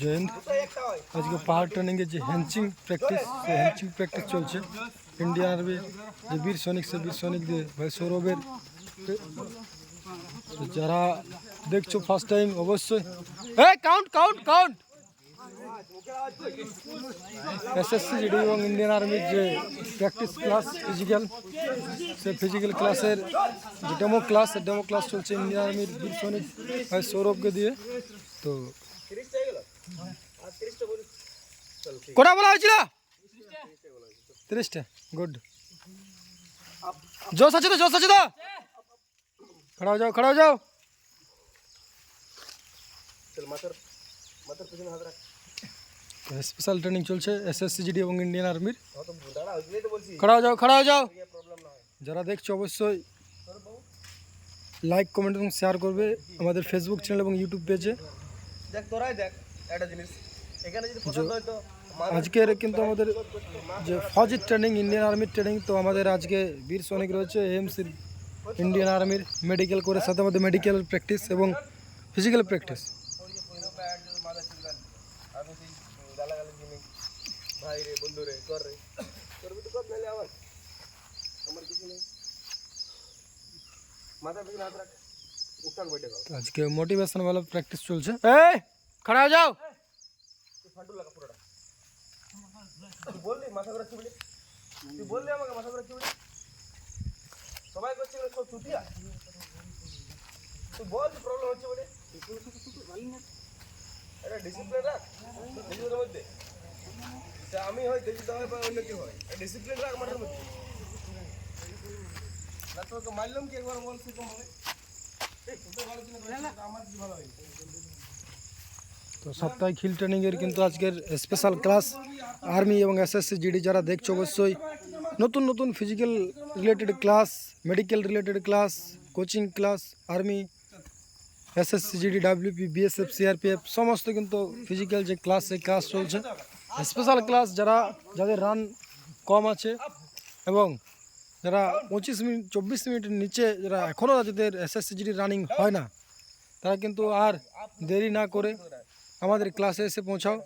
জয়ন্ত আজকে পাহাড় ট্রেনিংয়ে যে হ্যান্সিং প্র্যাকটিস সে হ্যান্সিং প্র্যাকটিস চলছে ইন্ডিয়ান আর্মি যে বীর সৈনিক সে বীর সৈনিকদের ভাই সৌরভের যারা দেখছো ফার্স্ট টাইম অবশ্যই count count count SSC GD এবং ইন্ডিয়ান আর্মির যে প্র্যাকটিস ক্লাস ফিজিক্যাল সে ফিজিক্যাল ক্লাসের যে ডেমো ক্লাস সে ডেমো ক্লাস চলছে ইন্ডিয়ান আর্মির বীর সৈনিক ভাই সৌরভকে দিয়ে তো কটা বলা হয়েছিল তিরিশটা গুড জোশ আছে তো জোশ আছে তো खड़ा हो जाओ खड़ा हो जाओ चल मातर मातर पिछले हाथ रख স্পেশাল ট্রেনিং চলছে এসএসসিজিডি এবং ইন্ডিয়ান আর্মির খড়া যাও খাড়া হয়ে যাও যারা দেখছো অবশ্যই লাইক কমেন্ট এবং শেয়ার করবে আমাদের ফেসবুক চ্যানেল এবং ইউটিউব পেজে আজকের কিন্তু আমাদের যে ফৌজির ট্রেনিং ইন্ডিয়ান আর্মির ট্রেনিং তো আমাদের আজকে বীর সৈনিক রয়েছে এমসি ইন্ডিয়ান আর্মির মেডিকেল করে সাথে আমাদের মেডিকেল প্র্যাকটিস এবং ফিজিক্যাল প্র্যাকটিস ভাই রে বন্ধু রে কর রে করবি তো কর নাহলে আবার আমার কিছু নেই মাথা পিছনে হাত রাখ উঠান বৈঠে গাও আজকে মোটিভেশন वाला প্র্যাকটিস চলছে এই खड़ा हो जाओ তুই ফান্ডু লাগা পুরোটা তুই বললি মাথা ঘুরাচ্ছি বলি তুই বললি আমাকে মাথা ঘুরাচ্ছি বলি সবাই করছে সব ছুটিয়া তুই বল প্রবলেম হচ্ছে বলে এটা ডিসিপ্লিন রাখ মধ্যে আমি হই দি দি দয় পা অন্য কি হয় ডিসিপ্লিন আর মারার মত network Malum K or on শেখা হবে তো সপ্তাহে ফিল ট্রেনিং এর কিন্তু আজকে স্পেশাল ক্লাস আর্মি এবং এসএসসি জিডি যারা দেখছো অবশ্যই নতুন নতুন physical related class medical related class coaching class army SSC GD WP BSF CRPF সমস্ত কিন্তু ফিজিক্যাল যে ক্লাসে ক্লাস চলছে স্পেশাল ক্লাস যারা যাদের রান কম আছে এবং যারা পঁচিশ মিনিট চব্বিশ মিনিটের নিচে যারা এখনও যাদের এসএসসিজিটি রানিং হয় না তারা কিন্তু আর দেরি না করে আমাদের ক্লাসে এসে পৌঁছাও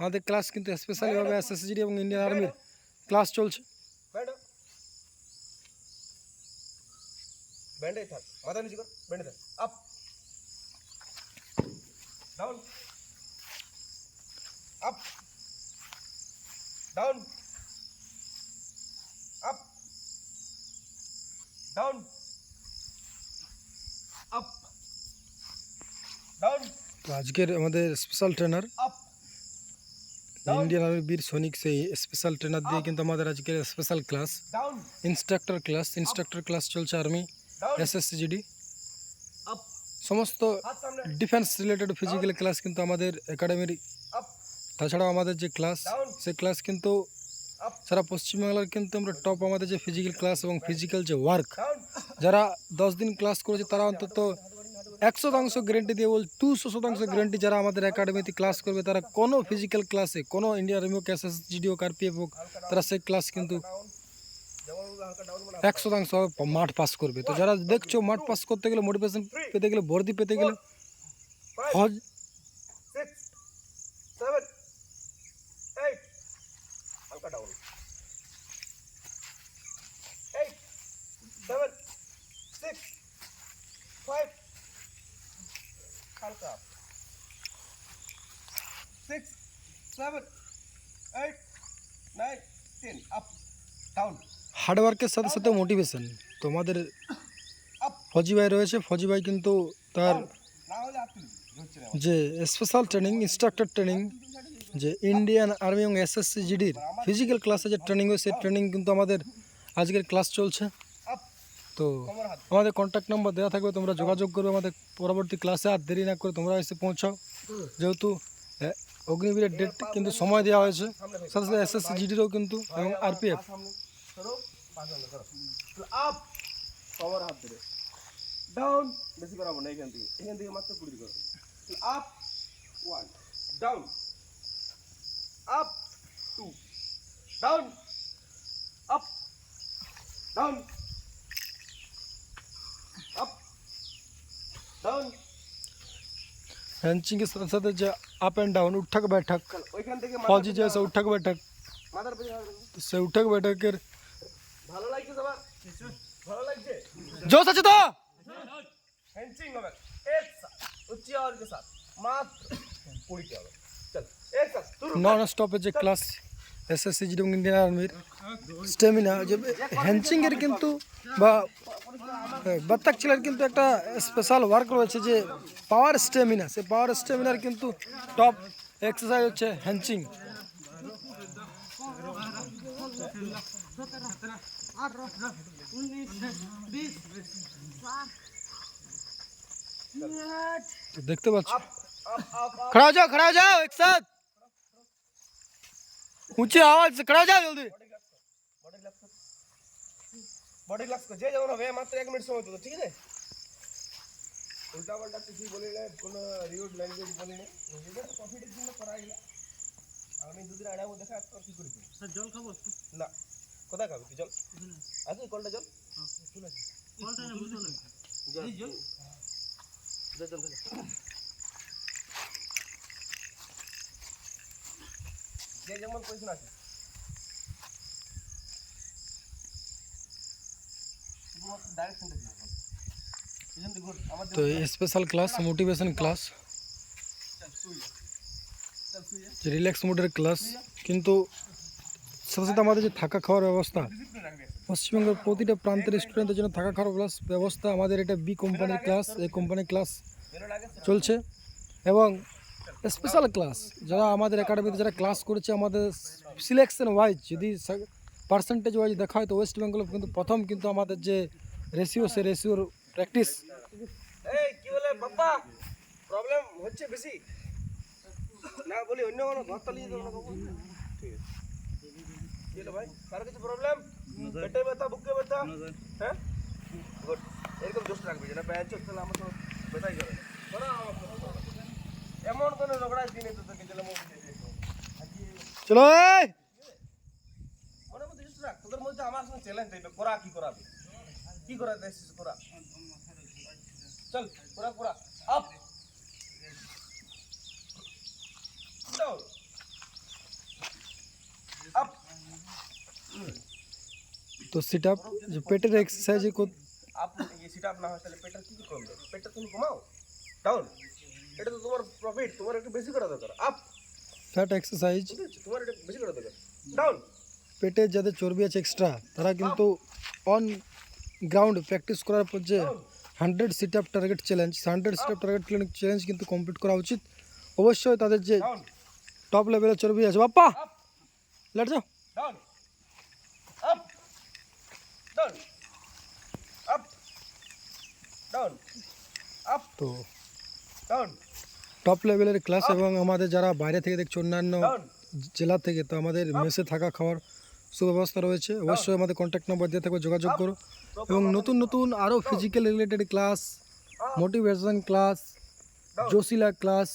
আমাদের ক্লাস কিন্তু স্পেশালিভাবে এসএসসিজিটি এবং ইন্ডিয়ান আর্মির ক্লাস চলছে ব্যান্ডে থাক মাথা নিচে কর ব্যান্ডে থাক up down down up down up down আজকে আমাদের স্পেশাল ট্রেনার ইন্ডিয়ান আর্মি বীর সনিক সেই স্পেশাল ট্রেনার দিয়ে কিন্তু আমাদের আজকে special class instructor class instructor class চল চারমি এসএসজিডি আপ সমস্ত ডিফেন্স रिलेटेड ফিজিক্যাল ক্লাস কিন্তু আমাদের একাডেমির এছাড়াও আমাদের যে ক্লাস সেই ক্লাস কিন্তু সারা পশ্চিম বাংলার কিন্তু আমরা টপ আমাদের যে ফিজিক্যাল ক্লাস এবং ফিজিক্যাল যে ওয়ার্ক যারা 10 দিন ক্লাস করেছে তারা অন্তত 100% গ্যারান্টি দেব 200% গ্যারান্টি যারা আমাদের একাডেমিতে ক্লাস করবে তারা কোনো ফিজিক্যাল ক্লাসে কোনো ইন্ডিয়া রিমো কেসেস ভিডিও করিয়ে পড়া সে ক্লাস কিন্তু 100% মট পাস করবে তো যারা দেখছো মট পাস করতে গেলে মোটিভেশন পেতে গেলে ভর্তি পেতে গেলে কাউন্ট 8 7 6 5 কালকা 6 7 8 9 10 আপ কাউন্ট হার্ড ওয়ার্ক এর সাথে সাথে মোটিভেশন তোমাদের ফজি ভাই রয়েছে ফজি ভাই কিন্তু তার না হলে আসছে যে স্পেশাল ট্রেনিং ইন্সট্রাক্টর ট্রেনিং যে ইন্ডিয়ান আর্মি এবং এসএসসি জিডির ফিজিক্যাল ক্লাসে যে ট্রেনিং হয় সেই ট্রেনিং কিন্তু আমাদের আজকের ক্লাস চলছে তো আমাদের কন্ট্যাক্ট নাম্বার দেওয়া থাকবে তোমরা যোগাযোগ করবে আমাদের পরবর্তী ক্লাসে আর দেরি না করে তোমরা এসে পৌঁছাও যেহেতু অগ্নিবীরের ডেট কিন্তু সময় দেওয়া হয়েছে সাথে সাথে এসএসসি জিডিরও কিন্তু এবং আরপিএফ ডাউন বেশি করাবো না এখান থেকে এখান থেকে মাত্র কুড়ি করো up one down up two down up down up down हैंचिंग के साथ साथ जो अप एंड डाउन उठक बैठक फौजी जैसा उठक बैठक से उठक बैठक कर जो सच तो हैंचिंग हो एक साथ उच्च और के साथ मात्र पूरी क्या नॉन স্টপেজে ক্লাস এসএসসি জিডং ইন্ডিয়ান আর্মির স্ট্যামিনা যে হ্যাঞ্চিংয়ের কিন্তু বা বাত্তাক ছেলের কিন্তু একটা স্পেশাল ওয়ার্ক রয়েছে যে পাওয়ার স্ট্যামিনা সে পাওয়ার স্ট্যামিনার কিন্তু টপ এক্সারসাইজ হচ্ছে হ্যাঞ্চিং দেখতে পাচ্ছ खड़ा हो जाओ खड़ा हो जाओ एक साथ ઊંચી આવાજ કડા જા જલ્દી બોડી લક્સ કો જે જવાનો વે માત્ર 1 મિનિટ સમય તો ઠીક છે ઉલટા વલટા કિસી બોલીને કોણ રિયુડ લેંગ્વેજ બોલીને নিজে কফিটা দিন করাইলা আমি দুদিন আড়া ও দেখা আর কি করি স্যার জল খাবো না কোথা খাবি তুই জল আছে কলটা জল কলটা না বুঝছো না জল জল জল যে যেমন পজিশন আছে তো special class motivation class relax মুডের ক্লাস কিন্তু সাথে সাথে আমাদের যে থাকা খাওয়ার ব্যবস্থা পশ্চিমবঙ্গের প্রতিটা প্রান্তের স্টুডেন্টের জন্য থাকা খাওয়ার ক্লাস ব্যবস্থা আমাদের এটা বি কোম্পানির ক্লাস এই কোম্পানির ক্লাস চলছে এবং স্পেশাল ক্লাস যারা আমাদের একাডেমিতে যারা ক্লাস করেছে আমাদের সিলেকশন ওয়াইজ যদি পার্সেন্টেজ ওয়াইজ দেখা হয় তো ওয়েস্ট বেঙ্গল কিন্তু প্রথম কিন্তু আমাদের যে রেশিও সে রেশিওর প্র্যাকটিস হচ্ছে বেশি না বলি অন্য কোনো ঘর তলিয়ে দেবো ভাই কারো কিছু প্রবলেম পেটে ব্যথা বুকে ব্যথা হ্যাঁ এরকম জোশ রাখবে যেটা ব্যথা চলছে আমার তো ব্যথাই করে চলো তোদের মধ্যে আমার সঙ্গে চ্যালেঞ্জ দিবে করা কি করাবে কি করা দেশ করা চল করা করা আপ তো সিট আপ যে পেটের এক্সারসাইজ को आप ये सिट अप ना हो चले पेटर की कम दो पेटर तुम घुमाओ डाउन এটা তোমার প্রফিট তোমার একটু বেসি করে দাও আপ কাট এক্সারসাইজ ওর একটু বেসি করে দাও ডাউন পেটে যাতে চর্বি আছে এক্সট্রা তারা কিন্তু অন গ্রাউন্ড প্র্যাকটিস করার পর যে 100 situp target challenge 100 situp target challenge কিন্তু কমপ্লিট করা উচিত অবশ্যই তাদের যে টপ লেভেলে চর্বি আছে বাপা লড় যাও down up down up down up তো টপ লেভেলের ক্লাস এবং আমাদের যারা বাইরে থেকে দেখছে অন্যান্য জেলা থেকে তো আমাদের মেসে থাকা খাওয়ার সুব্যবস্থা রয়েছে অবশ্যই আমাদের কন্ট্যাক্ট নাম্বার দিয়ে থাকবে যোগাযোগ করো এবং নতুন নতুন আরও physical related class motivation class জোসিলা class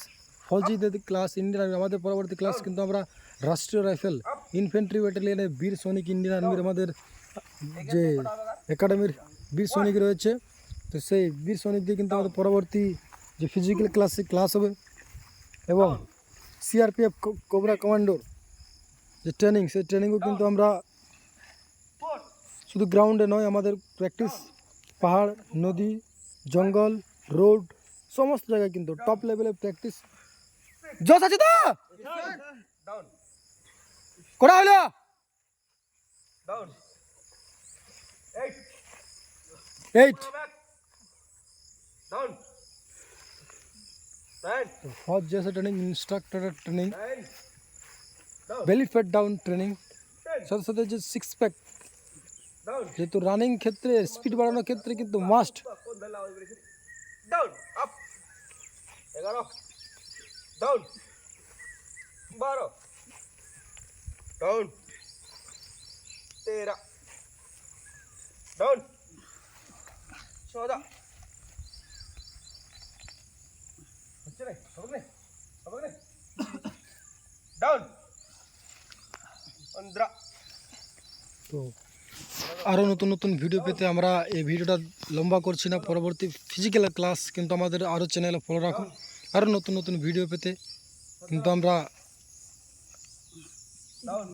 ফৌজিদের ক্লাস ইন্ডিয়ান আর্মি আমাদের পরবর্তী ক্লাস কিন্তু আমরা রাষ্ট্রীয় রাইফেল ইনফেন্ট্রি ব্যাটালিয়নে বীর সৈনিক ইন্ডিয়ান আর্মির আমাদের যে একাডেমির বীর সৈনিক রয়েছে তো সেই বীর দিয়ে কিন্তু আমাদের পরবর্তী যে ফিজিক্যাল ক্লাসে ক্লাস হবে এবং সিআরপিএফ কোবরা কমান্ডোর যে ট্রেনিং সেই ট্রেনিংও কিন্তু আমরা শুধু গ্রাউন্ডে নয় আমাদের প্র্যাকটিস পাহাড় নদী জঙ্গল রোড সমস্ত জায়গায় কিন্তু টপ লেভেলে প্র্যাকটিস জোশ আছে তো কটা হলো এইট फौज जैसे training instructor training belly fat down training সাথে সাথে যে সিক্স প্যাক যেহেতু রানিং ক্ষেত্রে স্পিড বাড়ানোর ক্ষেত্রে কিন্তু মাস্ট বারো ডাউন তেরা ডাউন চৌদহ তো আরও নতুন নতুন ভিডিও পেতে আমরা এই ভিডিওটা লম্বা করছি না পরবর্তী ফিজিক্যাল ক্লাস কিন্তু আমাদের আরও চ্যানেলে ফলো রাখুন আরও নতুন নতুন ভিডিও পেতে কিন্তু আমরা